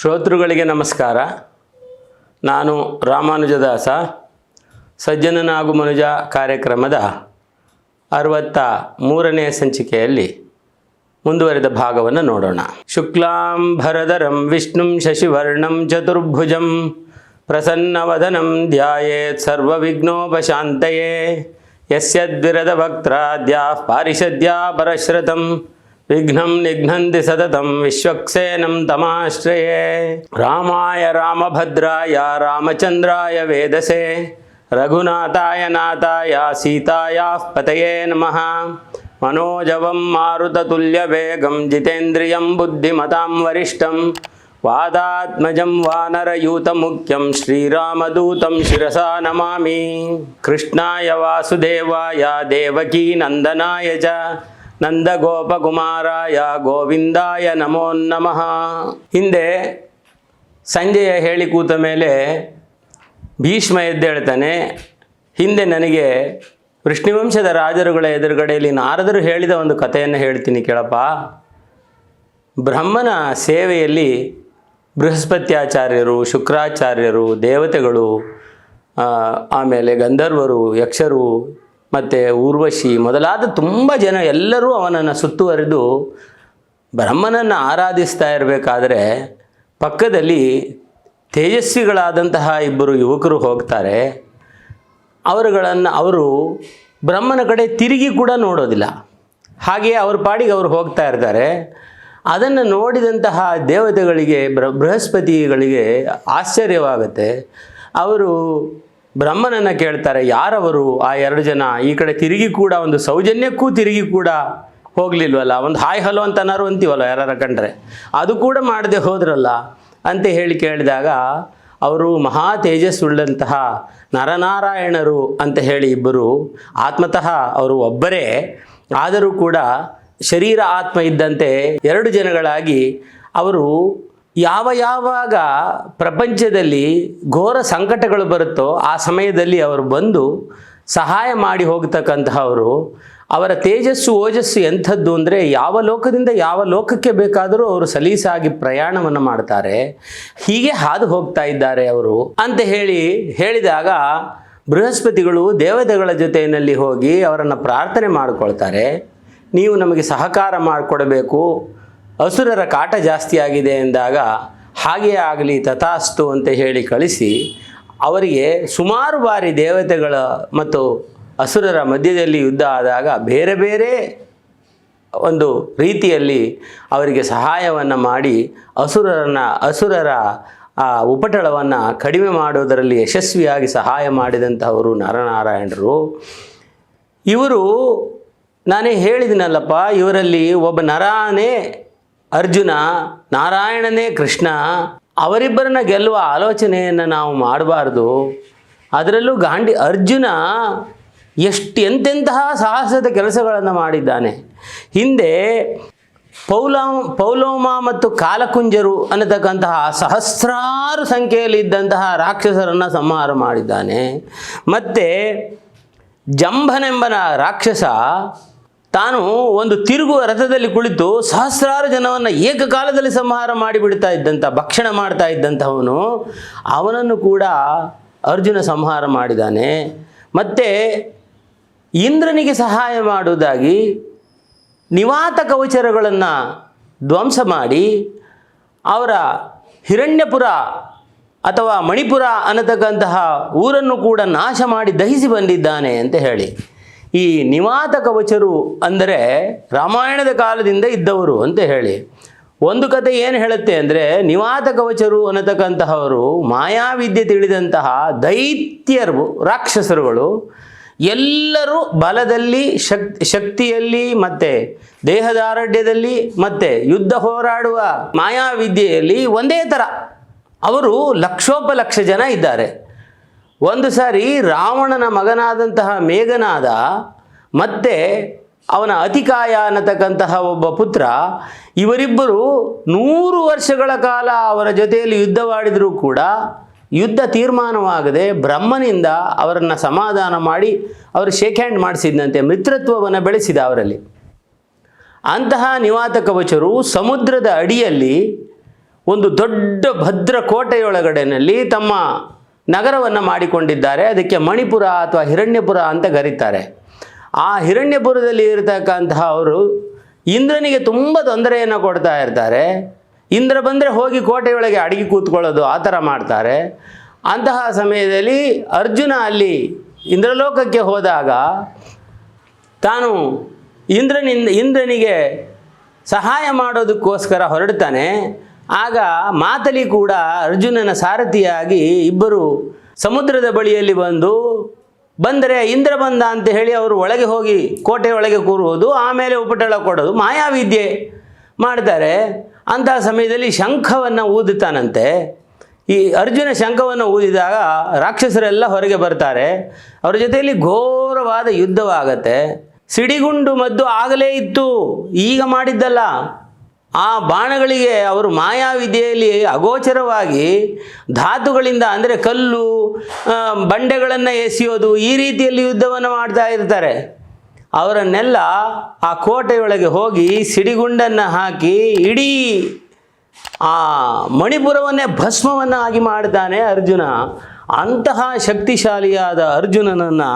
ಶ್ರೋತೃಗಳಿಗೆ ನಮಸ್ಕಾರ. ನಾನು ರಾಮಾನುಜದಾಸ, ಸಜ್ಜನನಾಗು ಮನುಜ ಕಾರ್ಯಕ್ರಮದ ಅರವತ್ತ ಮೂರನೇ ಸಂಚಿಕೆಯಲ್ಲಿ ಮುಂದುವರೆದ ಭಾಗವನ್ನು ನೋಡೋಣ. ಶುಕ್ಲಾಂ ಭರದರಂ ವಿಷ್ಣುಂ ಶಶಿವರ್ಣಂ ಚತುರ್ಭುಜಂ ಪ್ರಸನ್ನವದನಂ ಧ್ಯಾಯೇತ್ ಸರ್ವವಿಘ್ನೋಪಶಾಂತಯೇ ಯಸ್ಯದ್ವಿರದ ಭಕ್ತ್ರಾದ್ಯಾ ಪಾರಿಷದ್ಯಾ ಪರಶ್ರತಂ విఘ్నం నిఘ్నంది సతతం విశ్వక్సేనం తమాశ్రయే. రామాయ రామభద్రాయ రామచంద్రాయ వేదసే. రఘునాథాయ నాథాయ సీతాయా పతయే నమ. మనోజవం మారుతతుల్యవేగం జితేంద్రియం బుద్ధిమతాం వరిష్టం. వాదాత్మజం వానరయూతముఖ్యం శ్రీరామదూతం శిరసా నమామి. కృష్ణాయ వాసుదేవాయ దేవకీనందనాయ చ. ನಂದಗೋಪಕುಮಾರಾಯ ಗೋವಿಂದಾಯ ನಮೋ ನಮಃ. ಹಿಂದೆ ಸಂಜೆಯ ಹೇಳಿ ಕೂತ ಮೇಲೆ ಭೀಷ್ಮ ಎದ್ದೇಳ್ತಾನೆ ಹಿಂದೆ ನನಗೆ ವಿಷ್ಣುವಂಶದ ರಾಜರುಗಳ ಎದುರುಗಡೆಯಲ್ಲಿ ನಾರದರು ಹೇಳಿದ ಒಂದು ಕಥೆಯನ್ನು ಹೇಳ್ತೀನಿ ಕೇಳಪ್ಪ. ಬ್ರಹ್ಮನ ಸೇವೆಯಲ್ಲಿ ಬೃಹಸ್ಪತ್ಯಾಚಾರ್ಯರು, ಶುಕ್ರಾಚಾರ್ಯರು, ದೇವತೆಗಳು ಆಮೇಲೆ ಗಂಧರ್ವರು, ಯಕ್ಷರು ಮತ್ತು ಊರ್ವಶಿ ಮೊದಲಾದ ತುಂಬ ಜನ ಎಲ್ಲರೂ ಅವನನ್ನು ಸುತ್ತುವರೆದು ಬ್ರಹ್ಮನನ್ನು ಆರಾಧಿಸ್ತಾ ಇರಬೇಕಾದ್ರೆ ಪಕ್ಕದಲ್ಲಿ ತೇಜಸ್ವಿಗಳಾದಂತಹ ಇಬ್ಬರು ಯುವಕರು ಹೋಗ್ತಾರೆ. ಅವರುಗಳನ್ನು ಅವರು ಬ್ರಹ್ಮನ ಕಡೆ ತಿರುಗಿ ಕೂಡ ನೋಡೋದಿಲ್ಲ. ಹಾಗೆಯೇ ಅವ್ರ ಪಾಡಿಗೆ ಅವರು ಹೋಗ್ತಾ ಇರ್ತಾರೆ. ಅದನ್ನು ನೋಡಿದಂತಹ ದೇವತೆಗಳಿಗೆ ಬೃಹಸ್ಪತಿಗಳಿಗೆ ಆಶ್ಚರ್ಯವಾಗುತ್ತೆ. ಅವರು ಬ್ರಹ್ಮನನ್ನು ಕೇಳ್ತಾರೆ, ಯಾರವರು ಆ ಎರಡು ಜನ? ಈ ಕಡೆ ತಿರುಗಿ ಕೂಡ, ಒಂದು ಸೌಜನ್ಯಕ್ಕೂ ತಿರುಗಿ ಕೂಡ ಹೋಗಲಿಲ್ವಲ್ಲ? ಒಂದು ಹಾಯ್ ಹಲೋ ಅಂತ ಅನಾರು ಅಂತೀವಲ್ಲ ಯಾರ ಕಂಡ್ರೆ. ಅದು ಕೂಡ ಮಾಡದೆ ಹೋದ್ರಲ್ಲ? ಅಂತ ಹೇಳಿ ಕೇಳಿದಾಗ, ಅವರು ಮಹಾ ತೇಜಸ್ಸುಳ್ಳಂತಹ ನರನಾರಾಯಣರು ಅಂತ ಹೇಳಿ ಇಬ್ಬರು, ಆತ್ಮತಃ ಅವರು ಒಬ್ಬರೇ, ಆದರೂ ಕೂಡ ಶರೀರ ಆತ್ಮ ಇದ್ದಂತೆ ಎರಡು ಜನಗಳಾಗಿ ಅವರು ಯಾವ ಯಾವಾಗ ಪ್ರಪಂಚದಲ್ಲಿ ಘೋರ ಸಂಕಟಗಳು ಬರುತ್ತೋ ಆ ಸಮಯದಲ್ಲಿ ಅವರು ಬಂದು ಸಹಾಯ ಮಾಡಿ ಹೋಗ್ತಕ್ಕಂತಹವರು, ಅವರ ತೇಜಸ್ಸು ಓಜಸ್ಸು ಎಂಥದ್ದು ಅಂದರೆ ಯಾವ ಲೋಕದಿಂದ ಯಾವ ಲೋಕಕ್ಕೆ ಬೇಕಾದರೂ ಅವರು ಸಲೀಸಾಗಿ ಪ್ರಯಾಣವನ್ನು ಮಾಡ್ತಾರೆ, ಹೀಗೆ ಹಾದು ಹೋಗ್ತಾ ಇದ್ದಾರೆ ಅವರು ಅಂತ ಹೇಳಿ ಹೇಳಿದಾಗ ಬೃಹಸ್ಪತಿಗಳು ದೇವತೆಗಳ ಜೊತೆಯಲ್ಲಿ ಹೋಗಿ ಅವರನ್ನು ಪ್ರಾರ್ಥನೆ ಮಾಡಿಕೊಳ್ತಾರೆ, ನೀವು ನಮಗೆ ಸಹಕಾರ ಮಾಡಿಕೊಡಬೇಕು ಅಸುರರ ಕಾಟ ಜಾಸ್ತಿ ಆಗಿದೆ ಎಂದಾಗ, ಹಾಗೇ ಆಗಲಿ ತಥಾಸ್ತು ಅಂತ ಹೇಳಿ ಕಳಿಸಿ, ಅವರಿಗೆ ಸುಮಾರು ಬಾರಿ ದೇವತೆಗಳ ಮತ್ತು ಅಸುರರ ಮಧ್ಯದಲ್ಲಿ ಯುದ್ಧ ಆದಾಗ ಬೇರೆ ಬೇರೆ ಒಂದು ರೀತಿಯಲ್ಲಿ ಅವರಿಗೆ ಸಹಾಯವನ್ನು ಮಾಡಿ, ಅಸುರರನ್ನು, ಅಸುರರ ಉಪಟಳವನ್ನು ಕಡಿಮೆ ಮಾಡುವುದರಲ್ಲಿ ಯಶಸ್ವಿಯಾಗಿ ಸಹಾಯ ಮಾಡಿದಂಥವರು ನರನಾರಾಯಣರು. ಇವರು, ನಾನೇ ಹೇಳಿದಿನಲ್ಲಪ್ಪ, ಇವರಲ್ಲಿ ಒಬ್ಬ ನರಾನೇ ಅರ್ಜುನ, ನಾರಾಯಣನೇ ಕೃಷ್ಣ, ಅವರಿಬ್ಬರನ್ನ ಗೆಲ್ಲುವ ಆಲೋಚನೆಯನ್ನು ನಾವು ಮಾಡಬಾರ್ದು. ಅದರಲ್ಲೂ ಗಾಂಡಿ ಅರ್ಜುನ ಎಷ್ಟು ಎಂತೆಂತಹ ಸಾಹಸದ ಕೆಲಸಗಳನ್ನು ಮಾಡಿದ್ದಾನೆ. ಹಿಂದೆ ಪೌಲೋ, ಪೌಲೋಮ ಮತ್ತು ಕಾಲಕುಂಜರು ಅನ್ನತಕ್ಕಂತಹ ಸಹಸ್ರಾರು ಸಂಖ್ಯೆಯಲ್ಲಿ ಇದ್ದಂತಹ ರಾಕ್ಷಸರನ್ನು ಸಂಹಾರ ಮಾಡಿದ್ದಾನೆ. ಮತ್ತು ಜಂಭನೆಂಬನ ರಾಕ್ಷಸ ತಾನು ಒಂದು ತಿರುಗುವ ರಥದಲ್ಲಿ ಕುಳಿತು ಸಹಸ್ರಾರು ಜನವನ್ನು ಏಕಕಾಲದಲ್ಲಿ ಸಂಹಾರ ಮಾಡಿಬಿಡ್ತಾ ಇದ್ದಂಥ ಭಕ್ಷಣ ಮಾಡ್ತಾ ಇದ್ದಂಥವನು, ಅವನನ್ನು ಕೂಡ ಅರ್ಜುನ ಸಂಹಾರ ಮಾಡಿದ್ದಾನೆ ಮತ್ತು ಇಂದ್ರನಿಗೆ ಸಹಾಯ ಮಾಡುವುದಾಗಿ ನಿವಾತ ಕವಚರಗಳನ್ನು ಧ್ವಂಸ ಮಾಡಿ ಅವರ ಹಿರಣ್ಯಪುರ ಅಥವಾ ಮಣಿಪುರ ಅನ್ನತಕ್ಕಂತಹ ಊರನ್ನು ಕೂಡ ನಾಶ ಮಾಡಿ ದಹಿಸಿ ಬಂದಿದ್ದಾನೆ ಅಂತ ಹೇಳಿ. ಈ ನಿವಾತ ಕವಚರು ಅಂದರೆ ರಾಮಾಯಣದ ಕಾಲದಿಂದ ಇದ್ದವರು ಅಂತ ಹೇಳಿ. ಒಂದು ಕತೆ ಏನು ಹೇಳುತ್ತೆ ಅಂದರೆ ನಿವಾತ ಕವಚರು ಅನ್ನತಕ್ಕಂತಹವರು ಮಾಯಾವಿದ್ಯೆ ತಿಳಿದಂತಹ ದೈತ್ಯರು, ರಾಕ್ಷಸರುಗಳು ಎಲ್ಲರೂ ಬಲದಲ್ಲಿ, ಶಕ್, ಶಕ್ತಿಯಲ್ಲಿ ಮತ್ತು ದೇಹದಾರಢ್ಯದಲ್ಲಿ ಮತ್ತು ಯುದ್ಧ ಹೋರಾಡುವ ಮಾಯಾವಿದ್ಯೆಯಲ್ಲಿ ಒಂದೇ ಥರ. ಅವರು ಲಕ್ಷೋಪಲಕ್ಷ ಜನ ಇದ್ದಾರೆ. ಒಂದು ಸಾರಿ ರಾವಣನ ಮಗನಾದಂತಹ ಮೇಘನಾದ ಮತ್ತೆ ಅವನ ಅತಿಕಾಯ ಅನ್ನತಕ್ಕಂತಹ ಒಬ್ಬ ಪುತ್ರ, ಇವರಿಬ್ಬರು ನೂರು ವರ್ಷಗಳ ಕಾಲ ಅವರ ಜೊತೆಯಲ್ಲಿ ಯುದ್ಧವಾಡಿದರೂ ಕೂಡ ಯುದ್ಧ ತೀರ್ಮಾನವಾಗದೆ ಬ್ರಹ್ಮನಿಂದ ಅವರನ್ನು ಸಮಾಧಾನ ಮಾಡಿ ಅವರು ಶೇಕ್ ಹ್ಯಾಂಡ್ ಮಾಡಿಸಿದಂತೆ ಮಿತ್ರತ್ವವನ್ನು ಬೆಳೆಸಿದ ಅವರಲ್ಲಿ. ಅಂತಹ ನಿವಾತ ಕವಚರು ಸಮುದ್ರದ ಅಡಿಯಲ್ಲಿ ಒಂದು ದೊಡ್ಡ ಭದ್ರ ಕೋಟೆಯೊಳಗಡೆಯಲ್ಲಿ ತಮ್ಮ ನಗರವನ್ನು ಮಾಡಿಕೊಂಡಿದ್ದಾರೆ. ಅದಕ್ಕೆ ಮಣಿಪುರ ಅಥವಾ ಹಿರಣ್ಯಪುರ ಅಂತ ಕರೀತಾರೆ. ಆ ಹಿರಣ್ಯಪುರದಲ್ಲಿ ಇರತಕ್ಕಂತಹ ಅವರು ಇಂದ್ರನಿಗೆ ತುಂಬ ತೊಂದರೆಯನ್ನು ಕೊಡ್ತಾ ಇರ್ತಾರೆ. ಇಂದ್ರ ಬಂದರೆ ಹೋಗಿ ಕೋಟೆಯೊಳಗೆ ಅಡಗಿ ಕೂತ್ಕೊಳ್ಳೋದು ಆ ಥರ ಮಾಡ್ತಾರೆ. ಅಂತಹ ಸಮಯದಲ್ಲಿ ಅರ್ಜುನ ಅಲ್ಲಿ ಇಂದ್ರಲೋಕಕ್ಕೆ ಹೋದಾಗ ತಾನು ಇಂದ್ರನಿಂದ ಇಂದ್ರನಿಗೆ ಸಹಾಯ ಮಾಡೋದಕ್ಕೋಸ್ಕರ ಹೊರಡ್ತಾನೆ. ಆಗ ಮಾತಲಿ ಕೂಡ ಅರ್ಜುನನ ಸಾರಥಿಯಾಗಿ ಇಬ್ಬರು ಸಮುದ್ರದ ಬಳಿಯಲ್ಲಿ ಬಂದು, ಬಂದರೆ ಇಂದ್ರ ಬಂದ ಅಂತ ಹೇಳಿ ಅವರು ಒಳಗೆ ಹೋಗಿ ಕೋಟೆ ಒಳಗೆ ಕೂರುವುದು, ಆಮೇಲೆ ಉಪಟಳ ಕೊಡೋದು, ಮಾಯಾವಿದ್ಯೆ ಮಾಡ್ತಾರೆ. ಅಂತಹ ಸಮಯದಲ್ಲಿ ಶಂಖವನ್ನು ಊದುತ್ತಾನಂತೆ. ಈ ಅರ್ಜುನ ಶಂಖವನ್ನು ಊದಿದಾಗ ರಾಕ್ಷಸರೆಲ್ಲ ಹೊರಗೆ ಬರ್ತಾರೆ. ಅವರ ಜೊತೆಯಲ್ಲಿ ಘೋರವಾದ ಯುದ್ಧವಾಗತ್ತೆ. ಸಿಡಿಗುಂಡು ಮದ್ದು ಆಗಲೇ ಇತ್ತು. ಈಗ ಮಾಡಿದ್ದಲ್ಲ. ಆ ಬಾಣಗಳಿಗೆ ಅವರು ಮಾಯಾವಿದ್ಯೆಯಲ್ಲಿ ಅಗೋಚರವಾಗಿ ಧಾತುಗಳಿಂದ ಅಂದರೆ ಕಲ್ಲು ಬಂಡೆಗಳನ್ನು ಎಸೆಯೋದು ಈ ರೀತಿಯಲ್ಲಿ ಯುದ್ಧವನ್ನು ಮಾಡ್ತಾ ಇರ್ತಾರೆ. ಅವರನ್ನೆಲ್ಲ ಆ ಕೋಟೆಯೊಳಗೆ ಹೋಗಿ ಸಿಡಿಗುಂಡನ್ನು ಹಾಕಿ ಇಡೀ ಆ ಮಣಿಪುರವನ್ನೇ ಭಸ್ಮವನ್ನಾಗಿ ಮಾಡ್ತಾನೆ ಅರ್ಜುನ. ಅಂತಹ ಶಕ್ತಿಶಾಲಿಯಾದ ಅರ್ಜುನನನ್ನು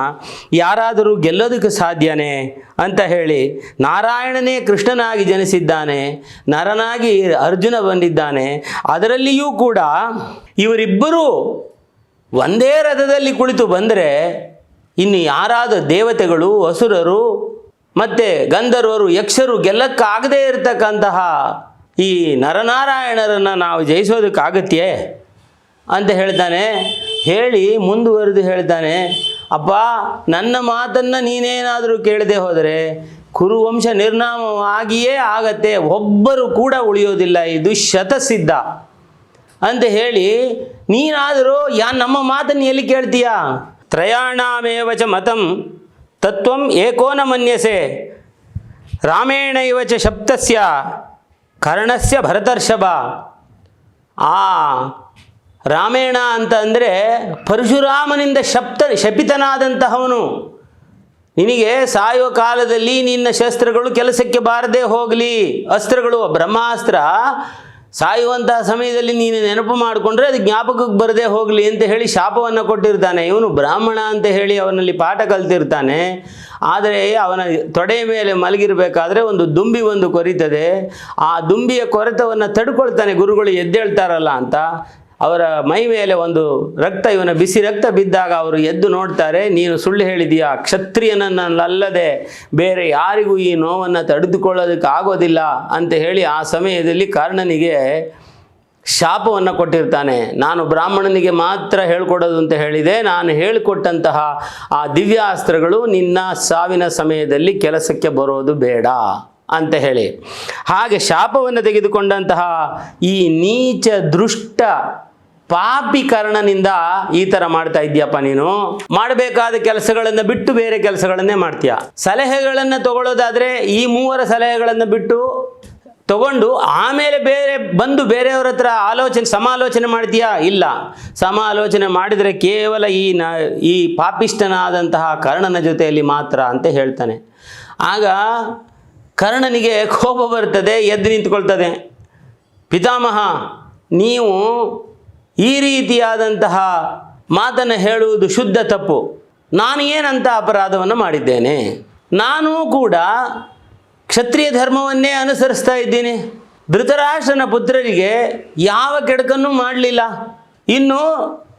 ಯಾರಾದರೂ ಗೆಲ್ಲೋದಕ್ಕೆ ಸಾಧ್ಯನೇ ಅಂತ ಹೇಳಿ ನಾರಾಯಣನೇ ಕೃಷ್ಣನಾಗಿ ಜನಿಸಿದ್ದಾನೆ, ನರನಾಗಿ ಅರ್ಜುನ ಬಂದಿದ್ದಾನೆ. ಅದರಲ್ಲಿಯೂ ಕೂಡ ಇವರಿಬ್ಬರೂ ಒಂದೇ ರಥದಲ್ಲಿ ಕುಳಿತು ಬಂದರೆ ಇನ್ನು ಯಾರಾದ ದೇವತೆಗಳು, ಅಸುರರು ಮತ್ತು ಗಂಧರ್ವರು, ಯಕ್ಷರು ಗೆಲ್ಲಕ್ಕಾಗದೇ ಇರತಕ್ಕಂತಹ ಈ ನರನಾರಾಯಣರನ್ನು ನಾವು ಜಯಿಸೋದಕ್ಕಾಗತ್ತೆ ಅಂತ ಹೇಳ್ತಾನೆ. ಹೇಳಿ ಮುಂದುವರೆದು ಹೇಳ್ತಾನೆ ಅಪ್ಪ ನನ್ನ ಮಾತನ್ನು ನೀನೇನಾದರೂ ಕೇಳದೆ ಹೋದರೆ ಕುರುವಂಶ ನಿರ್ನಾಮವಾಗಿಯೇ ಆಗತ್ತೆ, ಒಬ್ಬರು ಕೂಡ ಉಳಿಯೋದಿಲ್ಲ, ಇದು ಶತಸಿದ್ಧ. ಅಂತ ಹೇಳಿ, ನೀನಾದರೂ ಯಾ, ನಮ್ಮ ಮಾತನ್ನು ಎಲ್ಲಿ ಕೇಳ್ತೀಯ? ತ್ರಯಾಣಾಮೇವಚ ಮತಂ ತತ್ವಂ ಏಕೋನ ಮನ್ಯಸೆ ರಾಮೇಣೈವಚ ಶಬ್ದಸ್ಯ ಕರ್ಣಸ್ಯ ಭರತರ್ಷಭ. ಆ ರಾಮೇಣ ಅಂತ ಅಂದರೆ ಪರಶುರಾಮನಿಂದ ಶಪ್ತ ಶಪಿತನಾದಂತಹವನು. ನಿನಗೆ ಸಾಯುವ ಕಾಲದಲ್ಲಿ ನಿನ್ನ ಶಸ್ತ್ರಗಳು ಕೆಲಸಕ್ಕೆ ಬಾರದೆ ಹೋಗಲಿ. ಅಸ್ತ್ರಗಳು ಬ್ರಹ್ಮಾಸ್ತ್ರ. ಸಾಯುವಂತಹ ಸಮಯದಲ್ಲಿ ನೀನು ನೆನಪು ಮಾಡಿಕೊಂಡ್ರೆ ಅದು ಜ್ಞಾಪಕಕ್ಕೆ ಬರದೇ ಹೋಗಲಿ ಅಂತ ಹೇಳಿ ಶಾಪವನ್ನು ಕೊಟ್ಟಿರ್ತಾನೆ. ಇವನು ಬ್ರಾಹ್ಮಣ ಅಂತ ಹೇಳಿ ಅವನಲ್ಲಿ ಪಾಠ ಕಲ್ತಿರ್ತಾನೆ. ಆದರೆ ಅವನ ತೊಡೆಯ ಮೇಲೆ ಮಲಗಿರಬೇಕಾದ್ರೆ ಒಂದು ದುಂಬಿ ಒಂದು ಕೊರಿತದೆ. ಆ ದುಂಬಿಯ ಕೊರೆತವನ್ನು ತಡ್ಕೊಳ್ತಾನೆ. ಗುರುಗಳು ಎದ್ದೇಳ್ತಾರಲ್ಲ ಅಂತ. ಅವರ ಮೈ ಮೇಲೆ ಒಂದು ರಕ್ತ, ಇವನ ಬಿಸಿ ರಕ್ತ ಬಿದ್ದಾಗ ಅವರು ಎದ್ದು ನೋಡ್ತಾರೆ, ನೀನು ಸುಳ್ಳು ಹೇಳಿದೀಯ? ಕ್ಷತ್ರಿಯನನ್ನಲ್ಲದೆ ಬೇರೆ ಯಾರಿಗೂ ಈ ನೋವನ್ನು ತಡೆದುಕೊಳ್ಳೋದಕ್ಕೆ ಆಗೋದಿಲ್ಲ ಅಂತ ಹೇಳಿ ಆ ಸಮಯದಲ್ಲಿ ಕರ್ಣನಿಗೆ ಶಾಪವನ್ನು ಕೊಟ್ಟಿರ್ತಾನೆ. ನಾನು ಬ್ರಾಹ್ಮಣನಿಗೆ ಮಾತ್ರ ಹೇಳ್ಕೊಡೋದು ಅಂತ ಹೇಳಿದೆ. ನಾನು ಹೇಳಿಕೊಟ್ಟಂತಹ ಆ ದಿವ್ಯಾಸ್ತ್ರಗಳು ನಿನ್ನ ಸಾವಿನ ಸಮಯದಲ್ಲಿ ಕೆಲಸಕ್ಕೆ ಬರೋದು ಬೇಡ ಅಂತ ಹೇಳಿ. ಹಾಗೆ ಶಾಪವನ್ನು ತೆಗೆದುಕೊಂಡಂತಹ ಈ ನೀಚ, ದೃಷ್ಟ ಪಾಪಿ ಕರ್ಣನಿಂದ ಈ ತರ ಮಾಡ್ತಾ ಇದ್ಯಪ್ಪ ನೀನು. ಮಾಡಬೇಕಾದ ಕೆಲಸಗಳನ್ನು ಬಿಟ್ಟು ಬೇರೆ ಕೆಲಸಗಳನ್ನೇ ಮಾಡ್ತೀಯ. ಸಲಹೆಗಳನ್ನು ತಗೊಳ್ಳೋದಾದ್ರೆ ಈ ಮೂವರ ಸಲಹೆಗಳನ್ನು ಬಿಟ್ಟು ತಗೊಂಡು ಆಮೇಲೆ ಬೇರೆ ಬಂದು ಬೇರೆಯವ್ರ ಹತ್ರ ಆಲೋಚನೆ, ಸಮಾಲೋಚನೆ ಮಾಡ್ತೀಯಾ? ಇಲ್ಲ. ಸಮಾಲೋಚನೆ ಮಾಡಿದರೆ ಕೇವಲ ಈ ನ, ಈ ಪಾಪಿಷ್ಟನಾದಂತಹ ಕರ್ಣನ ಜೊತೆಯಲ್ಲಿ ಮಾತ್ರ ಅಂತ ಹೇಳ್ತಾನೆ. ಆಗ ಕರ್ಣನಿಗೆ ಕೋಪ ಬರ್ತದೆ, ಎದ್ದು ನಿಂತ್ಕೊಳ್ತದೆ. ಪಿತಾಮಹ, ನೀವು ಈ ರೀತಿಯಾದಂತಹ ಮಾತನ್ನು ಹೇಳುವುದು ಶುದ್ಧ ತಪ್ಪು. ನಾನು ಏನಂತ ಅಪರಾಧವನ್ನು ಮಾಡಿದ್ದೇನೆ? ನಾನು ಕೂಡ ಕ್ಷತ್ರಿಯ ಧರ್ಮವನ್ನೇ ಅನುಸರಿಸ್ತಾ ಇದ್ದೀನಿ. ಧೃತರಾಷ್ಟ್ರನ ಪುತ್ರರಿಗೆ ಯಾವ ಕೆಡಕನ್ನು ಮಾಡಲಿಲ್ಲ. ಇನ್ನು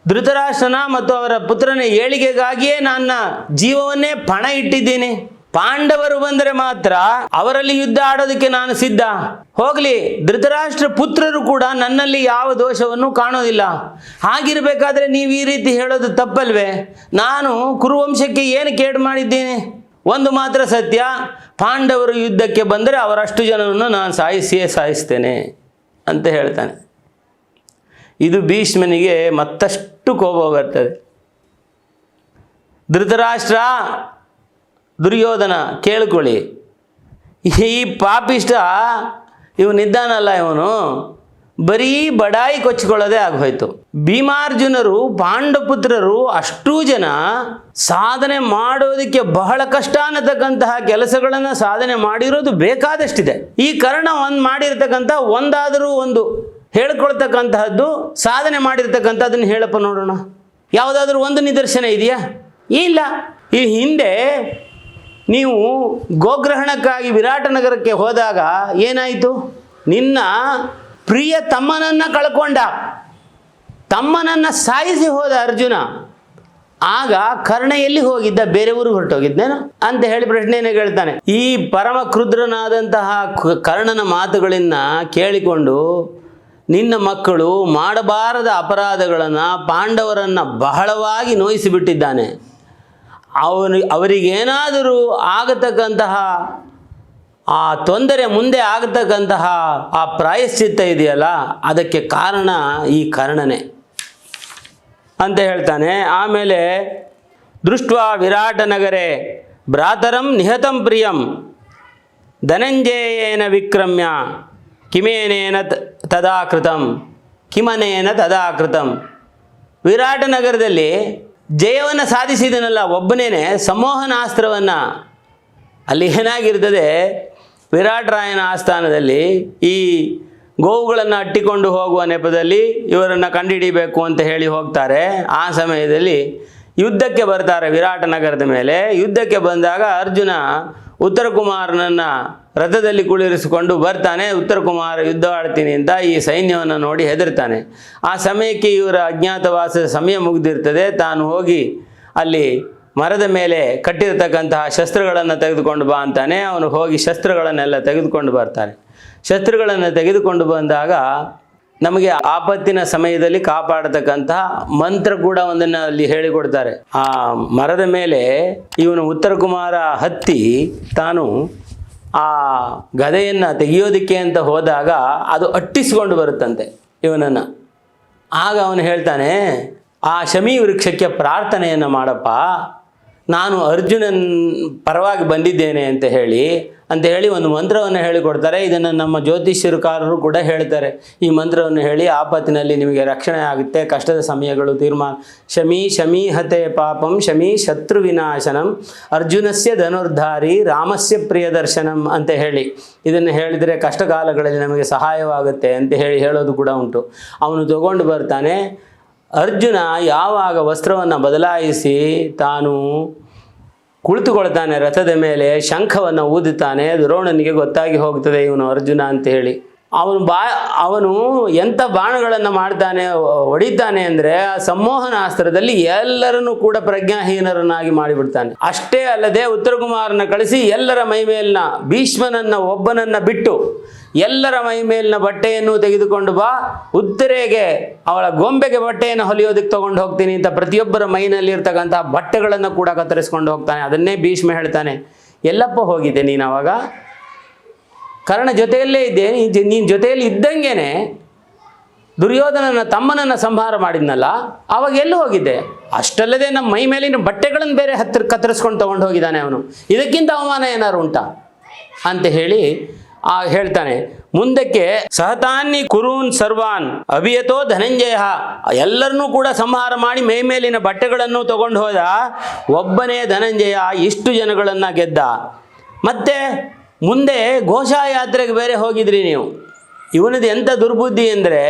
ಧೃತರಾಷ್ಟ್ರನ ಮತ್ತು ಅವರ ಪುತ್ರನ ಏಳಿಗೆಗಾಗಿಯೇ ನನ್ನ ಜೀವವನ್ನೇ ಪಣ ಇಟ್ಟಿದ್ದೀನಿ. ಪಾಂಡವರು ಬಂದರೆ ಮಾತ್ರ ಅವರಲ್ಲಿ ಯುದ್ಧ ಆಡೋದಕ್ಕೆ ನಾನು ಸಿದ್ಧ. ಹೋಗಲಿ, ಧೃತರಾಷ್ಟ್ರ ಪುತ್ರರು ಕೂಡ ನನ್ನಲ್ಲಿ ಯಾವ ದೋಷವನ್ನು ಕಾಣೋದಿಲ್ಲ. ಹಾಗಿರಬೇಕಾದ್ರೆ ನೀವು ಈ ರೀತಿ ಹೇಳೋದು ತಪ್ಪಲ್ವೇ? ನಾನು ಕುರುವಂಶಕ್ಕೆ ಏನು ಕೇಡು ಮಾಡಿದ್ದೀನಿ? ಒಂದು ಮಾತ್ರ ಸತ್ಯ, ಪಾಂಡವರು ಯುದ್ಧಕ್ಕೆ ಬಂದರೆ ಅವರಷ್ಟು ಜನರನ್ನು ನಾನು ಸಾಯಿಸಿಯೇ ಸಾಯಿಸ್ತೇನೆ ಅಂತ ಹೇಳ್ತಾನೆ. ಇದು ಭೀಷ್ಮನಿಗೆ ಮತ್ತಷ್ಟು ಕೋಪ ಬರ್ತದೆ. ಧೃತರಾಷ್ಟ್ರ ದುರ್ಯೋಧನ, ಕೇಳ್ಕೊಳ್ಳಿ. ಈ ಪಾಪಿಷ್ಟ ಇವನಿದ್ದಾನಲ್ಲ ಇವನು. ಬರೀ ಬಡಾಯಿ ಕೊಚ್ಚಿಕೊಳ್ಳೋದೇ ಆಗೋಯ್ತು ಭೀಮಾರ್ಜುನರು, ಪಾಂಡಪುತ್ರರು, ಅಷ್ಟೂ ಜನ ಸಾಧನೆ ಮಾಡೋದಕ್ಕೆ ಬಹಳ ಕಷ್ಟ ಅನ್ನತಕ್ಕಂತಹ ಕೆಲಸಗಳನ್ನು ಸಾಧನೆ ಮಾಡಿರೋದು ಬೇಕಾದಷ್ಟಿದೆ. ಈ ಕರ್ಣ ಒಂದು ಮಾಡಿರ್ತಕ್ಕಂಥ, ಒಂದಾದರೂ ಒಂದು ಹೇಳ್ಕೊಳ್ತಕ್ಕಂತಹದ್ದು, ಸಾಧನೆ ಮಾಡಿರ್ತಕ್ಕಂಥದ್ದನ್ನು ಹೇಳಪ್ಪ ನೋಡೋಣ. ಯಾವುದಾದ್ರೂ ಒಂದು ನಿದರ್ಶನ ಇದೆಯಾ? ಇಲ್ಲ. ಈ ಹಿಂದೆ ನೀವು ಗೋಗ್ರಹಣಕ್ಕಾಗಿ ವಿರಾಟ ನಗರಕ್ಕೆ ಹೋದಾಗ ಏನಾಯಿತು? ನಿನ್ನ ಪ್ರಿಯ ತಮ್ಮನನ್ನು ಕಳ್ಕೊಂಡ. ತಮ್ಮನನ್ನು ಸಾಯಿಸಿ ಹೋದ ಅರ್ಜುನ. ಆಗ ಕರ್ಣ ಎಲ್ಲಿ ಹೋಗಿದ್ದ ಬೇರೆ ಊರಿಗೆ ಹೊರಟೋಗಿದ್ದೇನೋ? ಅಂತ ಹೇಳಿ ಪ್ರಶ್ನೆಯನ್ನು ಕೇಳ್ತಾನೆ. ಈ ಪರಮ ಕ್ರುದ್ರನಾದಂತಹ ಕರ್ಣನ ಮಾತುಗಳನ್ನು ಕೇಳಿಕೊಂಡು ನಿನ್ನ ಮಕ್ಕಳು ಮಾಡಬಾರದ ಅಪರಾಧಗಳನ್ನು ಪಾಂಡವರನ್ನು ಬಹಳವಾಗಿ ನೋಯಿಸಿಬಿಟ್ಟಿದ್ದಾನೆ. ಅವನು, ಅವರಿಗೇನಾದರೂ ಆಗತಕ್ಕಂತಹ ಆ ತೊಂದರೆ ಮುಂದೆ ಆಗತಕ್ಕಂತಹ ಆ ಪ್ರಾಯಶ್ಚಿತ್ತ ಇದೆಯಲ್ಲ, ಅದಕ್ಕೆ ಕಾರಣ ಈ ಕರ್ಣನೇ. ಅಂತ ಹೇಳ್ತಾನೆ, ಆಮೇಲೆ ದೃಷ್ಟ ವಿರಾಟ ನಗರೆ ಭ್ರಾತರಂ ನಿಹತಂ ಪ್ರಿಯಂ, ಧನಂಜಯೇನ ವಿಕ್ರಮ್ಯ, ಕಿಮೇನೇನ ತದಾಕೃತಂ ತದಾ ಕೃತಂ ಕಿಮನೇನ ತದಾಕೃತಂ. ವಿರಾಟ ನಗರದಲ್ಲಿ ಜಯವನ್ನು ಸಾಧಿಸಿದನಲ್ಲ, ಒಬ್ಬನೇನೆ ಸಂಮೋಹನಾಸ್ತ್ರವನ್ನು ಅಲ್ಲಿ ಏನಾಗಿರ್ತದೆ? ವಿರಾಟರಾಯನ ಆಸ್ಥಾನದಲ್ಲಿ ಈ ಗೋವುಗಳನ್ನು ಅಟ್ಟಿಕೊಂಡು ಹೋಗುವ ನೆಪದಲ್ಲಿ ಇವರನ್ನು ಕಂಡುಹಿಡಿಬೇಕು ಅಂತ ಹೇಳಿ ಹೋಗ್ತಾರೆ. ಆ ಸಮಯದಲ್ಲಿ ಯುದ್ಧಕ್ಕೆ ಬರ್ತಾರೆ ವಿರಾಟ ನಗರದ ಮೇಲೆ. ಯುದ್ಧಕ್ಕೆ ಬಂದಾಗ ಅರ್ಜುನ ಉತ್ತರ ಕುಮಾರನನ್ನು ರಥದಲ್ಲಿ ಕುಳಿರಿಸಿಕೊಂಡು ಬರ್ತಾನೆ, ಉತ್ತರ ಕುಮಾರ, ಯುದ್ಧ ಆಡ್ತೀನಿ ಅಂತ ಈ ಸೈನ್ಯವನ್ನು ನೋಡಿ ಹೆದರ್ತಾನೆ. ಆ ಸಮಯಕ್ಕೆ ಇವರ ಅಜ್ಞಾತವಾಸದ ಸಮಯ ಮುಗಿದಿರ್ತದೆ. ತಾನು ಹೋಗಿ ಅಲ್ಲಿ ಮರದ ಮೇಲೆ ಕಟ್ಟಿರತಕ್ಕಂತಹ ಶಸ್ತ್ರಗಳನ್ನು ತೆಗೆದುಕೊಂಡು ಬಾ ಅಂತಾನೆ. ಅವನು ಹೋಗಿ ಶಸ್ತ್ರಗಳನ್ನೆಲ್ಲ ತೆಗೆದುಕೊಂಡು ಬರ್ತಾನೆ. ಶಸ್ತ್ರಗಳನ್ನು ತೆಗೆದುಕೊಂಡು ಬಂದಾಗ ನಮಗೆ ಆಪತ್ತಿನ ಸಮಯದಲ್ಲಿ ಕಾಪಾಡತಕ್ಕಂತಹ ಮಂತ್ರ ಕೂಡ ಒಂದನ್ನು ಅಲ್ಲಿ ಹೇಳಿಕೊಡ್ತಾರೆ. ಆ ಮರದ ಮೇಲೆ ಇವನು ಉತ್ತರ ಕುಮಾರ ಹತ್ತಿ ತಾನು ಆ ಗದೆಯನ್ನು ತೆಗೆಯೋದಕ್ಕೆ ಅಂತ ಹೋದಾಗ ಅದು ಅಟ್ಟಿಸಿಕೊಂಡು ಬರುತ್ತಂತೆ ಇವನನ್ನು. ಆಗ ಅವನು ಹೇಳ್ತಾನೆ, ಆ ಶಮಿ ವೃಕ್ಷಕ್ಕೆ ಪ್ರಾರ್ಥನೆಯನ್ನು ಮಾಡಪ್ಪ. ನಾನು ಅರ್ಜುನನ್ ಪರವಾಗಿ ಬಂದಿದ್ದೇನೆ ಅಂತ ಹೇಳಿ ಅಂತ ಹೇಳಿ ಒಂದು ಮಂತ್ರವನ್ನು ಹೇಳಿಕೊಡ್ತಾರೆ. ಇದನ್ನು ನಮ್ಮ ಜ್ಯೋತಿಷ್ಯರುಕಾರರು ಕೂಡ ಹೇಳ್ತಾರೆ. ಈ ಮಂತ್ರವನ್ನು ಹೇಳಿ ಆಪತ್ತಿನಲ್ಲಿ ನಿಮಗೆ ರಕ್ಷಣೆ ಆಗುತ್ತೆ. ಕಷ್ಟದ ಸಮಯಗಳು, ತೀರ್ಮಾನ. ಶಮಿ ಶಮಿ ಹತೆ ಪಾಪಂ, ಶಮಿ ಶತ್ರು ವಿನಾಶನಂ, ಅರ್ಜುನಸ್ಯ ಧನುರ್ಧಾರಿ, ರಾಮಸ್ಯ ಪ್ರಿಯದರ್ಶನಂ ಅಂತ ಹೇಳಿ. ಇದನ್ನು ಹೇಳಿದರೆ ಕಷ್ಟಕಾಲಗಳಲ್ಲಿ ನಮಗೆ ಸಹಾಯವಾಗುತ್ತೆ ಅಂತ ಹೇಳಿ ಹೇಳೋದು ಕೂಡ ಉಂಟು. ಅವನು ತಗೊಂಡು ಬರ್ತಾನೆ. ಅರ್ಜುನ ಯಾವಾಗ ವಸ್ತ್ರವನ್ನು ಬದಲಾಯಿಸಿ ತಾನು ಕುಳಿತುಕೊಳ್ತಾನೆ ರಥದ ಮೇಲೆ ಶಂಖವನ್ನು ಊದುತ್ತಾನೆ, ದ್ರೋಣನಿಗೆ ಗೊತ್ತಾಗಿ ಹೋಗ್ತದೆ ಇವನು ಅರ್ಜುನ ಅಂತ ಹೇಳಿ. ಅವನು ಬಾ, ಅವನು ಎಂಥ ಬಾಣಗಳನ್ನು ಮಾಡ್ತಾನೆ, ಹೊಡಿತಾನೆ ಅಂದರೆ ಆ ಸಂಮೋಹನ ಅಸ್ತ್ರದಲ್ಲಿ ಎಲ್ಲರನ್ನೂ ಕೂಡ ಪ್ರಜ್ಞಾಹೀನರನ್ನಾಗಿ ಮಾಡಿಬಿಡ್ತಾನೆ. ಅಷ್ಟೇ ಅಲ್ಲದೆ ಉತ್ತರ ಕುಮಾರನ ಕಳಿಸಿ ಎಲ್ಲರ ಮೈಮೇಲಿನ ಭೀಷ್ಮನನ್ನ ಒಬ್ಬನನ್ನ ಬಿಟ್ಟು ಎಲ್ಲರ ಮೈ ಮೇಲಿನ ಬಟ್ಟೆಯನ್ನು ತೆಗೆದುಕೊಂಡು ಬಾ. ಉತ್ತರೆಗೆ ಅವಳ ಗೊಂಬೆಗೆ ಬಟ್ಟೆಯನ್ನು ಹೊಲಿಯೋದಕ್ಕೆ ತಗೊಂಡು ಹೋಗ್ತೀನಿ ಅಂತ ಪ್ರತಿಯೊಬ್ಬರ ಮೈನಲ್ಲಿ ಇರ್ತಕ್ಕಂಥ ಬಟ್ಟೆಗಳನ್ನು ಕೂಡ ಕತ್ತರಿಸ್ಕೊಂಡು ಹೋಗ್ತಾನೆ. ಅದನ್ನೇ ಭೀಷ್ಮ ಹೇಳ್ತಾನೆ. ಎಲ್ಲಪ್ಪ ಹೋಗಿದ್ದೆ ನೀನು ಅವಾಗ? ಕರ್ಣ ಜೊತೆಯಲ್ಲೇ ಇದ್ದೆ. ನೀನು ಜೊತೆಯಲ್ಲಿ ಇದ್ದಂಗೆನೆ ದುರ್ಯೋಧನನ ತಮ್ಮನನ್ನು ಸಂಹಾರ ಮಾಡಿದ್ನಲ್ಲ, ಅವಾಗ ಎಲ್ಲೂ ಹೋಗಿದ್ದೆ? ಅಷ್ಟಲ್ಲದೆ ನಮ್ಮ ಮೈ ಮೇಲಿನ ಬಟ್ಟೆಗಳನ್ನು ಬೇರೆ ಹತ್ತಿರ ಕತ್ತರಿಸ್ಕೊಂಡು ತಗೊಂಡು ಹೋಗಿದ್ದಾನೆ ಅವನು. ಇದಕ್ಕಿಂತ ಅವಮಾನ ಏನಾರು ಉಂಟಾ? ಅಂತ ಹೇಳಿ ಹೇಳ್ತಾನೆ. ಮುಂದಕ್ಕೆ ಸಹತಾನ್ನಿ ಕುರೂನ್ ಸರ್ವಾನ್ ಅಭಿಯತೋ ಧನಂಜಯ. ಎಲ್ಲರನ್ನೂ ಕೂಡ ಸಂಹಾರ ಮಾಡಿ ಮೇ ಮೇಲಿನ ಬಟ್ಟೆಗಳನ್ನು ತಗೊಂಡು ಹೋದ. ಒಬ್ಬನೇ ಧನಂಜಯ ಇಷ್ಟು ಜನಗಳನ್ನು ಗೆದ್ದ. ಮತ್ತೆ ಮುಂದೆ ಘೋಷಯಾತ್ರೆಗೆ ಬೇರೆ ಹೋಗಿದ್ರಿ ನೀವು. ಇವನದು ಎಂಥ ದುರ್ಬುದ್ಧಿ ಅಂದರೆ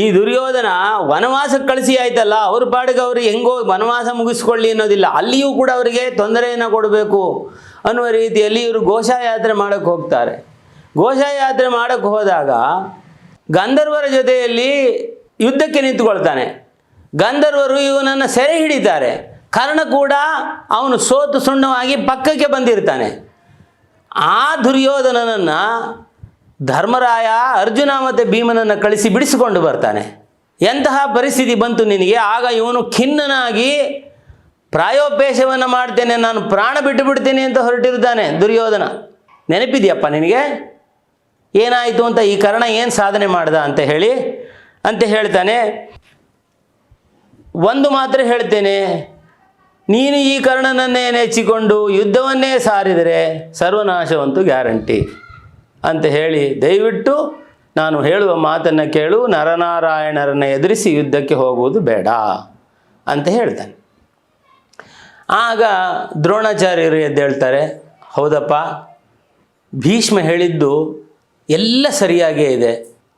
ಈ ದುರ್ಯೋಧನ ವನವಾಸಕ್ಕೆ ಕಳಿಸಿ ಆಯ್ತಲ್ಲ, ಅವ್ರ ಪಾಡಿಗೆ ಅವ್ರಿಗೆ ಹೆಂಗೋ ವನವಾಸ ಮುಗಿಸ್ಕೊಳ್ಳಿ ಅನ್ನೋದಿಲ್ಲ. ಅಲ್ಲಿಯೂ ಕೂಡ ಅವರಿಗೆ ತೊಂದರೆಯನ್ನು ಕೊಡಬೇಕು. ಅನ್ನುವ ರೀತಿಯಲ್ಲಿ ಇವರು ಘೋಷಯಾತ್ರೆ ಮಾಡೋಕ್ಕೆ ಹೋಗ್ತಾರೆ. ಘೋಷಯಾತ್ರೆ ಮಾಡೋಕ್ಕೆ ಹೋದಾಗ ಗಂಧರ್ವರ ಜೊತೆಯಲ್ಲಿ ಯುದ್ಧಕ್ಕೆ ನಿಂತುಕೊಳ್ತಾನೆ. ಗಂಧರ್ವರು ಇವನನ್ನು ಸೆರೆ ಹಿಡಿತಾರೆ. ಕರ್ಣ ಕೂಡ ಅವನು ಸೋತು ಸುಣ್ಣವಾಗಿ ಪಕ್ಕಕ್ಕೆ ಬಂದಿರ್ತಾನೆ. ಆ ದುರ್ಯೋಧನನನ್ನು ಧರ್ಮರಾಯ ಅರ್ಜುನ ಮತ್ತು ಭೀಮನನ್ನು ಕಳಿಸಿ ಬಿಡಿಸಿಕೊಂಡು ಬರ್ತಾನೆ. ಎಂತಹ ಪರಿಸ್ಥಿತಿ ಬಂತು ನಿನಗೆ? ಆಗ ಇವನು ಖಿನ್ನನಾಗಿ ಪ್ರಾಯೋಪೇಶವನ್ನು ಮಾಡ್ತೇನೆ, ನಾನು ಪ್ರಾಣ ಬಿಟ್ಟು ಬಿಡ್ತೇನೆ ಅಂತ ಹೊರಟಿರ್ತಾನೆ ದುರ್ಯೋಧನ. ನೆನಪಿದೆಯಪ್ಪ ನಿನಗೆ? ಏನಾಯಿತು ಅಂತ ಈ ಕರ್ಣ ಏನು ಸಾಧನೆ ಮಾಡ್ದ ಅಂತ ಹೇಳಿ, ಅಂತ ಹೇಳ್ತಾನೆ, ಒಂದು ಮಾತ್ರ ಹೇಳ್ತೇನೆ, ನೀನು ಈ ಕರ್ಣನನ್ನೇ ನೆಚ್ಚಿಕೊಂಡು ಯುದ್ಧವನ್ನೇ ಸಾರಿದರೆ ಸರ್ವನಾಶವಂತೂ ಗ್ಯಾರಂಟಿ ಅಂತ ಹೇಳಿ ದಯವಿಟ್ಟು ನಾನು ಹೇಳುವ ಮಾತನ್ನು ಕೇಳು, ನರನಾರಾಯಣರನ್ನು ಎದುರಿಸಿ ಯುದ್ಧಕ್ಕೆ ಹೋಗುವುದು ಬೇಡ ಅಂತ ಹೇಳ್ತಾನೆ. ಆಗ ದ್ರೋಣಾಚಾರ್ಯರು ಎದ್ದೇಳ್ತಾರೆ ಹೌದಪ್ಪ, ಭೀಷ್ಮ ಹೇಳಿದ್ದು ಎಲ್ಲ ಸರಿಯಾಗೇ ಇದೆ.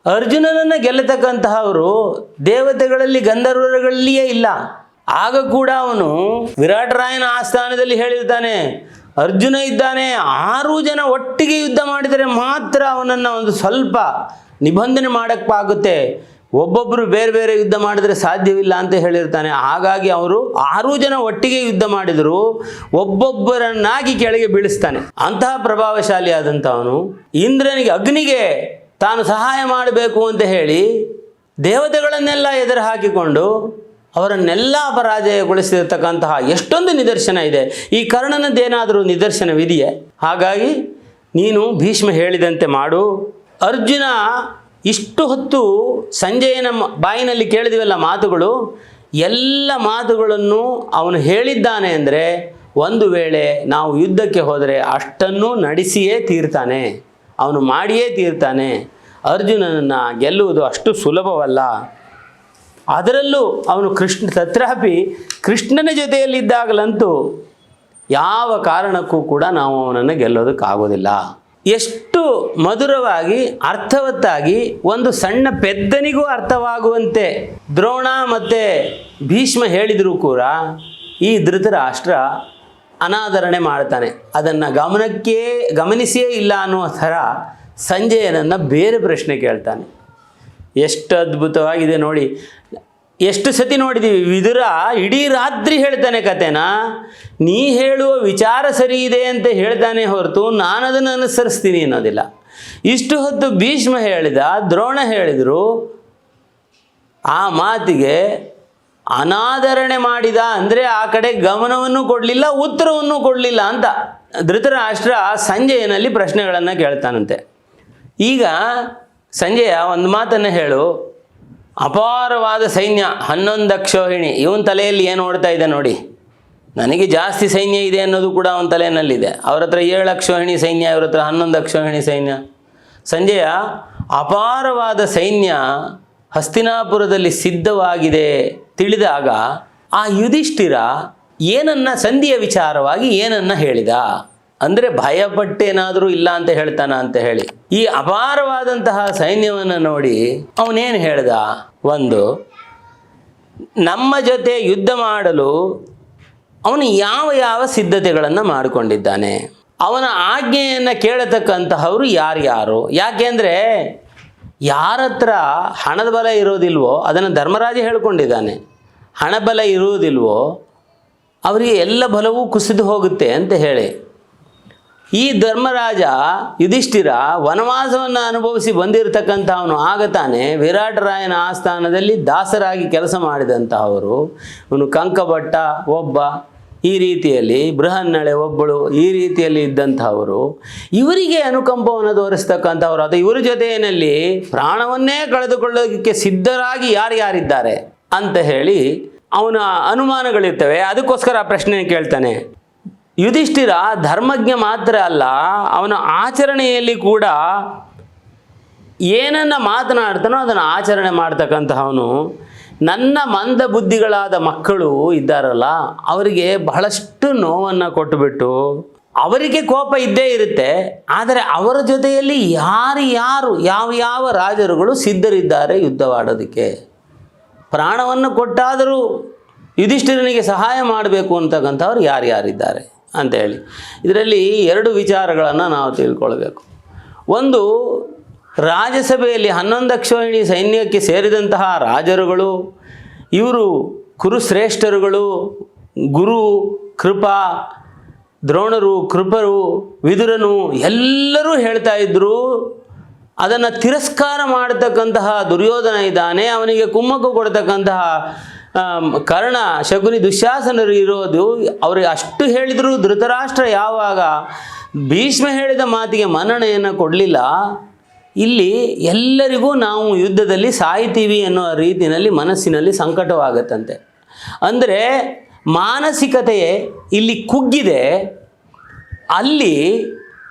ಅರ್ಜುನನನ್ನು ಗೆಲ್ಲತಕ್ಕಂತಹವರು ದೇವತೆಗಳಲ್ಲಿ, ಗಂಧರ್ವರುಗಳಲ್ಲಿಯೇ ಇಲ್ಲ. ಆಗ ಕೂಡ ಅವನು ವಿರಾಟರಾಯನ ಆಸ್ಥಾನದಲ್ಲಿ ಹೇಳಿರ್ತಾನೆ, ಅರ್ಜುನ ಇದ್ದಾನೆ, ಆರು ಜನ ಒಟ್ಟಿಗೆ ಯುದ್ಧ ಮಾಡಿದರೆ ಮಾತ್ರ ಅವನನ್ನು ಒಂದು ಸ್ವಲ್ಪ ನಿಬಂಧನೆ ಮಾಡೋಕ್ಕಾಗುತ್ತೆ. ಒಬ್ಬೊಬ್ಬರು ಬೇರೆ ಬೇರೆ ಯುದ್ಧ ಮಾಡಿದರೆ ಸಾಧ್ಯವಿಲ್ಲ ಅಂತ ಹೇಳಿರ್ತಾನೆ. ಹಾಗಾಗಿ ಅವರು ಆರು ಜನ ಒಟ್ಟಿಗೆ ಯುದ್ಧ ಮಾಡಿದರು, ಒಬ್ಬೊಬ್ಬರನ್ನಾಗಿ ಕೆಳಗೆ ಬೀಳಿಸ್ತಾನೆ. ಅಂತಹ ಪ್ರಭಾವಶಾಲಿ ಆದಂಥವನು ಇಂದ್ರನಿಗೆ, ಅಗ್ನಿಗೆ ತಾನು ಸಹಾಯ ಮಾಡಬೇಕು ಅಂತ ಹೇಳಿ ದೇವತೆಗಳನ್ನೆಲ್ಲ ಎದುರು ಹಾಕಿಕೊಂಡು ಅವರನ್ನೆಲ್ಲ ಪರಾಜಯಗೊಳಿಸಿರ್ತಕ್ಕಂತಹ ಎಷ್ಟೊಂದು ನಿದರ್ಶನ ಇದೆ. ಈ ಕರ್ಣನದ್ದೇನಾದರೂ ನಿದರ್ಶನವಿದೆಯೇ? ಹಾಗಾಗಿ ನೀನು ಭೀಷ್ಮ ಹೇಳಿದಂತೆ ಮಾಡು. ಅರ್ಜುನ ಇಷ್ಟು ಹೊತ್ತು ಸಂಜೆಯನ ಬಾಯಿನಲ್ಲಿ ಕೇಳಿದಿವೆಲ್ಲ ಮಾತುಗಳು? ಎಲ್ಲ ಮಾತುಗಳನ್ನು ಅವನು ಹೇಳಿದ್ದಾನೆ ಅಂದರೆ ಒಂದು ವೇಳೆ ನಾವು ಯುದ್ಧಕ್ಕೆ ಹೋದರೆ ಅಷ್ಟನ್ನು ನಡೆಸಿಯೇ ತೀರ್ತಾನೆ. ಅವನು ಮಾಡಿಯೇ ತೀರ್ತಾನೆ. ಅರ್ಜುನನನ್ನು ಗೆಲ್ಲುವುದು ಅಷ್ಟು ಸುಲಭವಲ್ಲ. ಅದರಲ್ಲೂ ಅವನು ಕೃಷ್ಣ ತತ್ರಾಪಿ ಕೃಷ್ಣನ ಜೊತೆಯಲ್ಲಿದ್ದಾಗಲಂತೂ ಯಾವ ಕಾರಣಕ್ಕೂ ಕೂಡ ನಾವು ಅವನನ್ನು ಗೆಲ್ಲೋದಕ್ಕಾಗೋದಿಲ್ಲ. ಎಷ್ಟು ಮಧುರವಾಗಿ, ಅರ್ಥವತ್ತಾಗಿ, ಒಂದು ಸಣ್ಣ ಪೆದ್ದನಿಗೂ ಅರ್ಥವಾಗುವಂತೆ ದ್ರೋಣ ಮತ್ತು ಭೀಷ್ಮ ಹೇಳಿದರೂ ಕೂಡ ಈ ಧೃತರಾಷ್ಟ್ರ ಅನಾದರಣೆ ಮಾಡ್ತಾನೆ. ಅದನ್ನು ಗಮನಕ್ಕೆ, ಗಮನಿಸಿಯೇ ಇಲ್ಲ ಅನ್ನುವ ಥರ ಸಂಜಯನನ್ನು ಬೇರೆ ಪ್ರಶ್ನೆ ಕೇಳ್ತಾನೆ. ಎಷ್ಟು ಅದ್ಭುತವಾಗಿದೆ ನೋಡಿ. ಎಷ್ಟು ಸತಿ ನೋಡಿದ್ದೀವಿ ವಿದುರ, ಇಡೀ ರಾತ್ರಿ ಹೇಳ್ತಾನೆ ಕತೆನ. ನೀ ಹೇಳುವ ವಿಚಾರ ಸರಿ ಇದೆ ಅಂತ ಹೇಳ್ತಾನೆ ಹೊರತು ನಾನು ಅದನ್ನು ಅನುಸರಿಸ್ತೀನಿ ಅನ್ನೋದಿಲ್ಲ. ಇಷ್ಟು ಹೊತ್ತು ಭೀಷ್ಮ ಹೇಳಿದ, ದ್ರೋಣ ಹೇಳಿದರು. ಆ ಮಾತಿಗೆ ಅನಾದರಣೆ ಮಾಡಿದ ಅಂದರೆ ಆ ಕಡೆ ಗಮನವನ್ನು ಕೊಡಲಿಲ್ಲ, ಉತ್ತರವನ್ನು ಕೊಡಲಿಲ್ಲ ಅಂತ. ಧೃತರಾಷ್ಟ್ರ ಸಂಜೆಯಲ್ಲಿ ಪ್ರಶ್ನೆಗಳನ್ನು ಕೇಳ್ತಾನಂತೆ. ಈಗ ಸಂಜೆಯ ಒಂದು ಮಾತನ್ನು ಹೇಳು. ಅಪಾರವಾದ ಸೈನ್ಯ, ಹನ್ನೊಂದು ಅಕ್ಷೋಹಿಣಿ. ಇವನ ತಲೆಯಲ್ಲಿ ಏನು ಓಡ್ತಾ ಇದೆ ನೋಡಿ. ನನಗೆ ಜಾಸ್ತಿ ಸೈನ್ಯ ಇದೆ ಅನ್ನೋದು ಕೂಡ ಅವನ ತಲೆಯಲ್ಲಿದೆ ಅವ್ರ ಹತ್ರ ಏಳು ಅಕ್ಷೋಹಿಣಿ ಸೈನ್ಯ, ಇವ್ರ ಹತ್ರ ಹನ್ನೊಂದು ಅಕ್ಷೋಹಿಣಿ ಸೈನ್ಯ. ಸಂಜೆಯ, ಅಪಾರವಾದ ಸೈನ್ಯ ಹಸ್ತಿನಾಪುರದಲ್ಲಿ ಸಿದ್ಧವಾಗಿದೆ ತಿಳಿದಾಗ ಆ ಯುಧಿಷ್ಠಿರ ಏನನ್ನ ಸಂಧಿಯ ವಿಚಾರವಾಗಿ ಏನನ್ನ ಹೇಳಿದ? ಅಂದರೆ ಭಯಪಟ್ಟೇನಾದರೂ ಇಲ್ಲ ಅಂತ ಹೇಳ್ತಾನ ಅಂತ ಹೇಳಿ. ಈ ಅಪಾರವಾದಂತಹ ಸೈನ್ಯವನ್ನು ನೋಡಿ ಅವನೇನು ಹೇಳ್ದ? ಒಂದು, ನಮ್ಮ ಜೊತೆ ಯುದ್ಧ ಮಾಡಲು ಅವನು ಯಾವ ಯಾವ ಸಿದ್ಧತೆಗಳನ್ನು ಮಾಡಿಕೊಂಡಿದ್ದಾನೆ? ಅವನ ಆಜ್ಞೆಯನ್ನು ಕೇಳತಕ್ಕಂತಹವರು ಯಾರ್ಯಾರು ಯಾಕೆಂದರೆ ಯಾರ ಹತ್ರ ಹಣದ ಬಲ ಇರೋದಿಲ್ವೋ, ಅದನ್ನು ಧರ್ಮರಾಜ ಹೇಳ್ಕೊಂಡಿದ್ದಾನೆ. ಹಣಬಲ ಇರುವುದಿಲ್ವೋ ಅವರಿಗೆ ಎಲ್ಲ ಬಲವೂ ಕುಸಿದು ಹೋಗುತ್ತೆ ಅಂತ ಹೇಳಿ. ಈ ಧರ್ಮರಾಜ ಯುಧಿಷ್ಠಿರ ವನವಾಸವನ್ನು ಅನುಭವಿಸಿ ಬಂದಿರತಕ್ಕಂಥವನು ಆಗ ತಾನೆ ವಿರಾಟರಾಯನ ಆಸ್ಥಾನದಲ್ಲಿ ದಾಸರಾಗಿ ಕೆಲಸ ಮಾಡಿದಂತಹವರು. ಅವನು ಕಂಕಭಟ್ಟ ಒಬ್ಬ, ಈ ರೀತಿಯಲ್ಲಿ ಬೃಹನ್ನಳೆ, ಒಬ್ಬಳು ಈ ರೀತಿಯಲ್ಲಿ ಇದ್ದಂಥವರು ಇವರಿಗೆ ಅನುಕಂಪವನ್ನು ತೋರಿಸ್ತಕ್ಕಂಥವ್ರು. ಅಥವಾ ಇವರ ಜೊತೆಯಲ್ಲಿ ಪ್ರಾಣವನ್ನೇ ಕಳೆದುಕೊಳ್ಳೋದಕ್ಕೆ ಸಿದ್ಧರಾಗಿ ಯಾರು ಯಾರಿದ್ದಾರೆ ಅಂತ ಹೇಳಿ ಅವನ ಅನುಮಾನಗಳಿರ್ತವೆ. ಅದಕ್ಕೋಸ್ಕರ ಆ ಪ್ರಶ್ನೆ ಕೇಳ್ತಾನೆ. ಯುಧಿಷ್ಠಿರ ಧರ್ಮಜ್ಞ ಮಾತ್ರ ಅಲ್ಲ, ಅವನ ಆಚರಣೆಯಲ್ಲಿ ಕೂಡ ಏನನ್ನ ಮಾತನಾಡ್ತಾನೋ ಅದನ್ನು ಆಚರಣೆ ಮಾಡ್ತಕ್ಕಂತಹವನು. ನನ್ನ ಮಂದ ಬುದ್ಧಿಗಳಾದ ಮಕ್ಕಳು ಇದ್ದಾರಲ್ಲ, ಅವರಿಗೆ ಬಹಳಷ್ಟು ನೋವನ್ನು ಕೊಟ್ಟುಬಿಟ್ಟು ಅವರಿಗೆ ಕೋಪ ಇದ್ದೇ ಇರುತ್ತೆ. ಆದರೆ ಅವರ ಜೊತೆಯಲ್ಲಿ ಯಾರು ಯಾರು, ಯಾವ ಯಾವ ರಾಜರುಗಳು ಸಿದ್ಧರಿದ್ದಾರೆ ಯುದ್ಧವಾಡೋದಕ್ಕೆ? ಪ್ರಾಣವನ್ನು ಕೊಟ್ಟಾದರೂ ಯುಧಿಷ್ಠಿರನಿಗೆ ಸಹಾಯ ಮಾಡಬೇಕು ಅಂತಕ್ಕಂಥವ್ರು ಯಾರ್ಯಾರಿದ್ದಾರೆ? ಅಂತ ಹೇಳಿ ಇದರಲ್ಲಿ ಎರಡು ವಿಚಾರಗಳನ್ನು ನಾವು ತಿಳ್ಕೊಳ್ಬೇಕು. ಒಂದು, ರಾಜ್ಯಸಭೆಯಲ್ಲಿ ಹನ್ನೊಂದು ಅಕ್ಷೋಹಿಣಿ ಸೈನ್ಯಕ್ಕೆ ಸೇರಿದಂತಹ ರಾಜರುಗಳು, ಇವರು ಕುರುಶ್ರೇಷ್ಠರುಗಳು, ಗುರು, ಕೃಪಾ, ದ್ರೋಣರು, ಕೃಪರು, ವಿದುರನು ಎಲ್ಲರೂ ಹೇಳ್ತಾ ಇದ್ದರು ಅದನ್ನು ತಿರಸ್ಕಾರ ಮಾಡತಕ್ಕಂತಹ ದುರ್ಯೋಧನ ಇದ್ದಾನೆ, ಅವನಿಗೆ ಕುಮ್ಮಕ್ಕು ಕೊಡ್ತಕ್ಕಂತಹ ಕರ್ಣ, ಶಕುನಿ ದುಶ್ಯಾಸನರು ಇರೋದು ಅವ್ರಿಗೆ ಅಷ್ಟು ಹೇಳಿದರೂ ಧೃತರಾಷ್ಟ್ರ ಯಾವಾಗ ಭೀಷ್ಮ ಹೇಳಿದ ಮಾತಿಗೆ ಮನ್ನಣೆಯನ್ನು ಕೊಡಲಿಲ್ಲ. ಇಲ್ಲಿ ಎಲ್ಲರಿಗೂ ನಾವು ಯುದ್ಧದಲ್ಲಿ ಸಾಯ್ತೀವಿ ಅನ್ನೋ ರೀತಿಯಲ್ಲಿ ಮನಸ್ಸಿನಲ್ಲಿ ಸಂಕಟವಾಗತ್ತಂತೆ. ಅಂದರೆ ಮಾನಸಿಕತೆಯೇ ಇಲ್ಲಿ ಕುಗ್ಗಿದೆ. ಅಲ್ಲಿ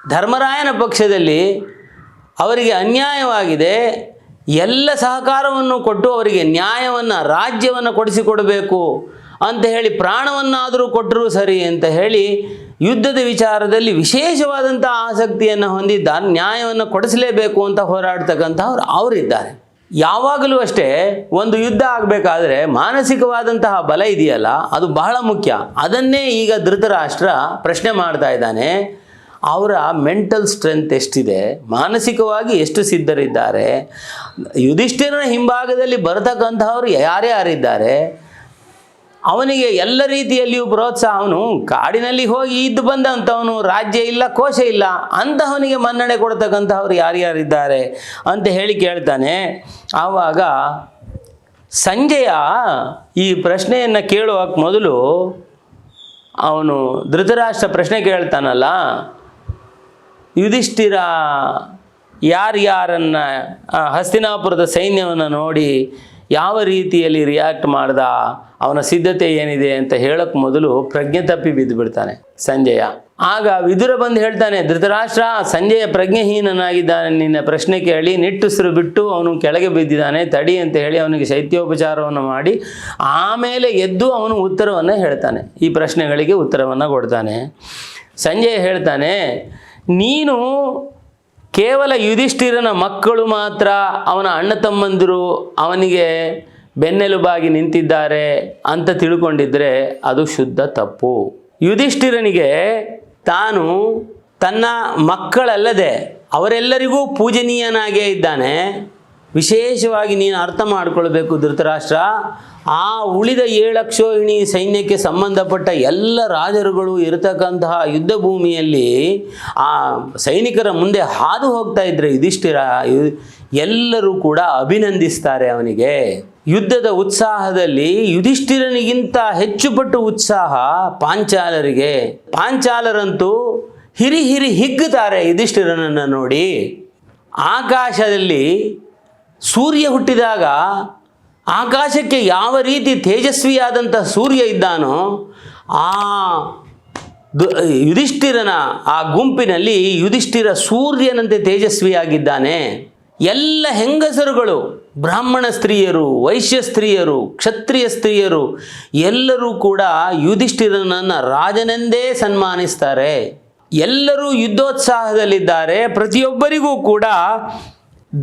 ಧರ್ಮರಾಯನ ಪಕ್ಷದಲ್ಲಿ ಅವರಿಗೆ ಅನ್ಯಾಯವಾಗಿದೆ. ಎಲ್ಲ ಸಹಕಾರವನ್ನು ಕೊಟ್ಟು ಅವರಿಗೆ ನ್ಯಾಯವನ್ನು, ರಾಜ್ಯವನ್ನು ಕೊಡಿಸಿಕೊಡಬೇಕು ಅಂತ ಹೇಳಿ ಪ್ರಾಣವನ್ನಾದರೂ ಕೊಟ್ಟರೂ ಸರಿ ಅಂತ ಹೇಳಿ ಯುದ್ಧದ ವಿಚಾರದಲ್ಲಿ ವಿಶೇಷವಾದಂಥ ಆಸಕ್ತಿಯನ್ನು ಹೊಂದಿದ್ದ, ನ್ಯಾಯವನ್ನು ಕೊಡಿಸಲೇಬೇಕು ಅಂತ ಹೋರಾಡ್ತಕ್ಕಂಥವ್ರು ಅವರಿದ್ದಾರೆ. ಯಾವಾಗಲೂ ಅಷ್ಟೇ ಒಂದು ಯುದ್ಧ ಆಗಬೇಕಾದ್ರೆ ಮಾನಸಿಕವಾದಂತಹ ಬಲ ಇದೆಯಲ್ಲ, ಅದು ಬಹಳ ಮುಖ್ಯ. ಅದನ್ನೇ ಈಗ ಧೃತರಾಷ್ಟ್ರ ಪ್ರಶ್ನೆ ಮಾಡ್ತಾ ಇದ್ದಾನೆ. ಅವರ ಮೆಂಟಲ್ ಸ್ಟ್ರೆಂತ್ ಎಷ್ಟಿದೆ, ಮಾನಸಿಕವಾಗಿ ಎಷ್ಟು ಸಿದ್ಧರಿದ್ದಾರೆ, ಯುಧಿಷ್ಠಿರನ ಹಿಂಭಾಗದಲ್ಲಿ ಬರತಕ್ಕಂಥವ್ರು ಯಾರ್ಯಾರಿದ್ದಾರೆ ಅವನಿಗೆ ಎಲ್ಲ ರೀತಿಯಲ್ಲಿಯೂ ಪ್ರೋತ್ಸಾಹ, ಅವನು ಕಾಡಿನಲ್ಲಿ ಹೋಗಿ ಇದ್ದು ಬಂದಂಥವನು, ರಾಜ್ಯ ಇಲ್ಲ, ಕೋಶ ಇಲ್ಲ, ಅಂತಹವನಿಗೆ ಮನ್ನಣೆ ಕೊಡ್ತಕ್ಕಂಥವ್ರು ಯಾರ್ಯಾರಿದ್ದಾರೆ ಅಂತ ಹೇಳಿ ಕೇಳ್ತಾನೆ. ಆವಾಗ ಸಂಜೆಯ ಈ ಪ್ರಶ್ನೆಯನ್ನು ಕೇಳುವಕ್ಕೆ ಮೊದಲು ಅವನು ಧೃತರಾಷ್ಟ್ರ ಪ್ರಶ್ನೆ ಕೇಳ್ತಾನಲ್ಲ ಯುಧಿಷ್ಠಿರ ಯಾರ್ಯಾರನ್ನ ಹಸ್ತಿನಾಪುರದ ಸೈನ್ಯವನ್ನು ನೋಡಿ ಯಾವ ರೀತಿಯಲ್ಲಿ ರಿಯಾಕ್ಟ್ ಮಾಡ್ದ, ಅವನ ಸಿದ್ಧತೆ ಏನಿದೆ ಅಂತ ಹೇಳೋಕ್ಕೆ ಮೊದಲು ಪ್ರಜ್ಞೆ ತಪ್ಪಿ ಬಿದ್ದು ಬಿಡ್ತಾನೆ ಸಂಜಯ. ಆಗ ವಿದುರ ಬಂದು ಹೇಳ್ತಾನೆ, ಧೃತರಾಷ್ಟ್ರ, ಸಂಜಯ ಪ್ರಜ್ಞೆಹೀನನಾಗಿದ್ದಾನೆ ನಿನ್ನ ಪ್ರಶ್ನೆ ಕೇಳಿ, ನಿಟ್ಟುಸಿರು ಬಿಟ್ಟು ಅವನು ಕೆಳಗೆ ಬಿದ್ದಿದ್ದಾನೆ, ತಡಿ ಅಂತ ಹೇಳಿ ಅವನಿಗೆ ಶೈತ್ಯೋಪಚಾರವನ್ನು ಮಾಡಿ, ಆಮೇಲೆ ಎದ್ದು ಅವನು ಉತ್ತರವನ್ನು ಹೇಳ್ತಾನೆ, ಈ ಪ್ರಶ್ನೆಗಳಿಗೆ ಉತ್ತರವನ್ನು ಕೊಡ್ತಾನೆ. ಸಂಜಯ ಹೇಳ್ತಾನೆ ನೀನು ಕೇವಲ ಯುಧಿಷ್ಠಿರನ ಮಕ್ಕಳು ಮಾತ್ರ, ಅವನ ಅಣ್ಣ ತಮ್ಮಂದಿರು ಅವನಿಗೆ ಬೆನ್ನೆಲುಬಾಗಿ ನಿಂತಿದ್ದಾರೆ ಅಂತ ತಿಳ್ಕೊಂಡಿದ್ರೆ ಅದು ಶುದ್ಧ ತಪ್ಪು. ಯುಧಿಷ್ಠಿರನಿಗೆ ತಾನು ತನ್ನ ಮಕ್ಕಳಲ್ಲದೆ ಅವರೆಲ್ಲರಿಗೂ ಪೂಜನೀಯನಾಗೇ ಇದ್ದಾನೆ. ವಿಶೇಷವಾಗಿ ನೀನು ಅರ್ಥ ಮಾಡಿಕೊಳ್ಬೇಕು ಧೃತರಾಷ್ಟ್ರ. ಆ ಉಳಿದ ಏಳಕ್ಷೋಹಿಣಿ ಸೈನ್ಯಕ್ಕೆ ಸಂಬಂಧಪಟ್ಟ ಎಲ್ಲ ರಾಜರುಗಳು ಇರತಕ್ಕಂತಹ ಯುದ್ಧ ಭೂಮಿಯಲ್ಲಿ ಆ ಸೈನಿಕರ ಮುಂದೆ ಹಾದು ಹೋಗ್ತಾ ಇದ್ರೆ ಯುಧಿಷ್ಠಿರ ಎಲ್ಲರೂ ಕೂಡ ಅಭಿನಂದಿಸ್ತಾರೆ ಅವನಿಗೆ. ಯುದ್ಧದ ಉತ್ಸಾಹದಲ್ಲಿ ಯುಧಿಷ್ಠಿರನಿಗಿಂತ ಹೆಚ್ಚು ಪಟ್ಟು ಉತ್ಸಾಹ ಪಾಂಚಾಲರಿಗೆ. ಪಾಂಚಾಲರಂತೂ ಹಿರಿ ಹಿರಿ ಹಿಗ್ಗುತ್ತಾರೆ ಯುಧಿಷ್ಠಿರನನ್ನು ನೋಡಿ. ಆಕಾಶದಲ್ಲಿ ಸೂರ್ಯ ಹುಟ್ಟಿದಾಗ ಆಕಾಶಕ್ಕೆ ಯಾವ ರೀತಿ ತೇಜಸ್ವಿಯಾದಂಥ ಸೂರ್ಯ ಇದ್ದಾನೋ ಆ ಯುಧಿಷ್ಠಿರನ ಆ ಗುಂಪಿನಲ್ಲಿ ಯುಧಿಷ್ಠಿರ ಸೂರ್ಯನಂತೆ ತೇಜಸ್ವಿಯಾಗಿದ್ದಾನೆ. ಎಲ್ಲ ಹೆಂಗಸರುಗಳು, ಬ್ರಾಹ್ಮಣ ಸ್ತ್ರೀಯರು, ವೈಶ್ಯ ಸ್ತ್ರೀಯರು, ಕ್ಷತ್ರಿಯ ಸ್ತ್ರೀಯರು, ಎಲ್ಲರೂ ಕೂಡ ಯುಧಿಷ್ಠಿರನನ್ನು ರಾಜನೆಂದೇ ಸನ್ಮಾನಿಸ್ತಾರೆ. ಎಲ್ಲರೂ ಯುದ್ಧೋತ್ಸಾಹದಲ್ಲಿದ್ದಾರೆ. ಪ್ರತಿಯೊಬ್ಬರಿಗೂ ಕೂಡ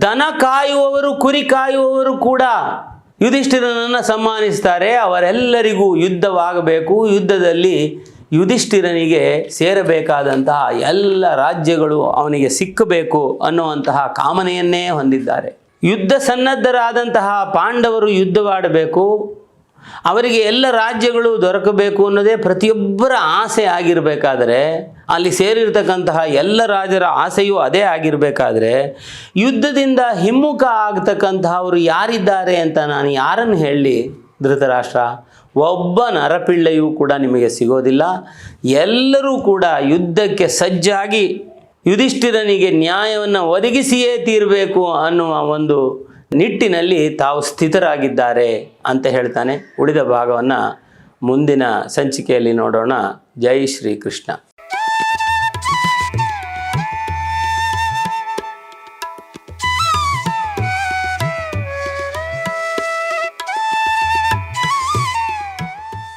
ದನ ಕಾಯುವವರು, ಕುರಿ ಕಾಯುವವರು ಕೂಡ ಯುಧಿಷ್ಠಿರನನ್ನು ಸಮ್ಮಾನಿಸ್ತಾರೆ ಅವರೆಲ್ಲರಿಗೂ ಯುದ್ಧವಾಗಬೇಕು. ಯುದ್ಧದಲ್ಲಿ ಯುಧಿಷ್ಠಿರನಿಗೆ ಸೇರಬೇಕಾದಂತಹ ಎಲ್ಲ ರಾಜ್ಯಗಳು ಅವನಿಗೆ ಸಿಕ್ಕಬೇಕು ಅನ್ನುವಂತಹ ಕಾಮನೆಯನ್ನೇ ಹೊಂದಿದ್ದಾರೆ. ಯುದ್ಧ ಸನ್ನದ್ಧರಾದಂತಹ ಪಾಂಡವರು ಯುದ್ಧವಾಡಬೇಕು. ಅವರಿಗೆ ಎಲ್ಲ ರಾಜ್ಯಗಳು ದೊರಕಬೇಕು ಅನ್ನೋದೇ ಪ್ರತಿಯೊಬ್ಬರ ಆಸೆ ಆಗಿರಬೇಕಾದ್ರೆ, ಅಲ್ಲಿ ಸೇರಿರ್ತಕ್ಕಂತಹ ಎಲ್ಲ ರಾಜರ ಆಸೆಯೂ ಅದೇ ಆಗಿರಬೇಕಾದ್ರೆ, ಯುದ್ಧದಿಂದ ಹಿಮ್ಮುಖ ಆಗ್ತಕ್ಕಂತಹವರು ಯಾರಿದ್ದಾರೆ ಅಂತ ನಾನು ಯಾರನ್ನು ಹೇಳಿ, ಧೃತರಾಷ್ಟ್ರ? ಒಬ್ಬ ನರಪಿಳ್ಳೆಯೂ ಕೂಡ ನಿಮಗೆ ಸಿಗೋದಿಲ್ಲ. ಎಲ್ಲರೂ ಕೂಡ ಯುದ್ಧಕ್ಕೆ ಸಜ್ಜಾಗಿ ಯುಧಿಷ್ಠಿರನಿಗೆ ನ್ಯಾಯವನ್ನು ಒದಗಿಸಿಯೇ ತೀರಬೇಕು ಅನ್ನುವ ಒಂದು ನಿಟ್ಟಿನಲ್ಲಿ ತಾವು ಸ್ಥಿತರಾಗಿದ್ದಾರೆ ಅಂತ ಹೇಳ್ತಾನೆ. ಉಳಿದ ಭಾಗವನ್ನು ಮುಂದಿನ ಸಂಚಿಕೆಯಲ್ಲಿ ನೋಡೋಣ. ಜೈ ಶ್ರೀಕೃಷ್ಣ.